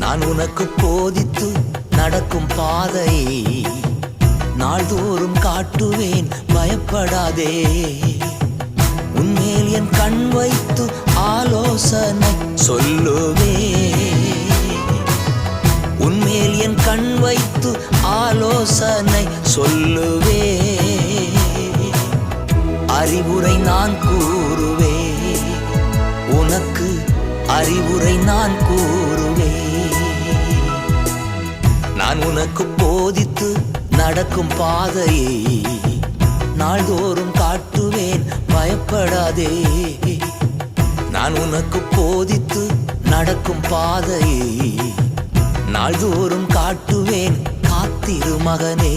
நான் உனக்கு போதித்து நடக்கும் பாதையை நாள்தோறும் காட்டுவேன் பயப்படாதே. உன்மேல் என் கண் வைத்து ஆலோசனை சொல்லுவே. உன்மேல் என் கண் வைத்து ஆலோசனை சொல்லுவே. அறிவுரை நான் கூறுவே. உனக்கு அறிவுரை நான் கூறுவே. நான் உனக்கு போதித்து நடக்கும் பாதையை நாள்தோறும் காட்டுவேன் பயப்படாதே. நான் உனக்கு போதித்து நடக்கும் பாதையை நாள்தோறும் காட்டுவேன் காத்திரு மகனே.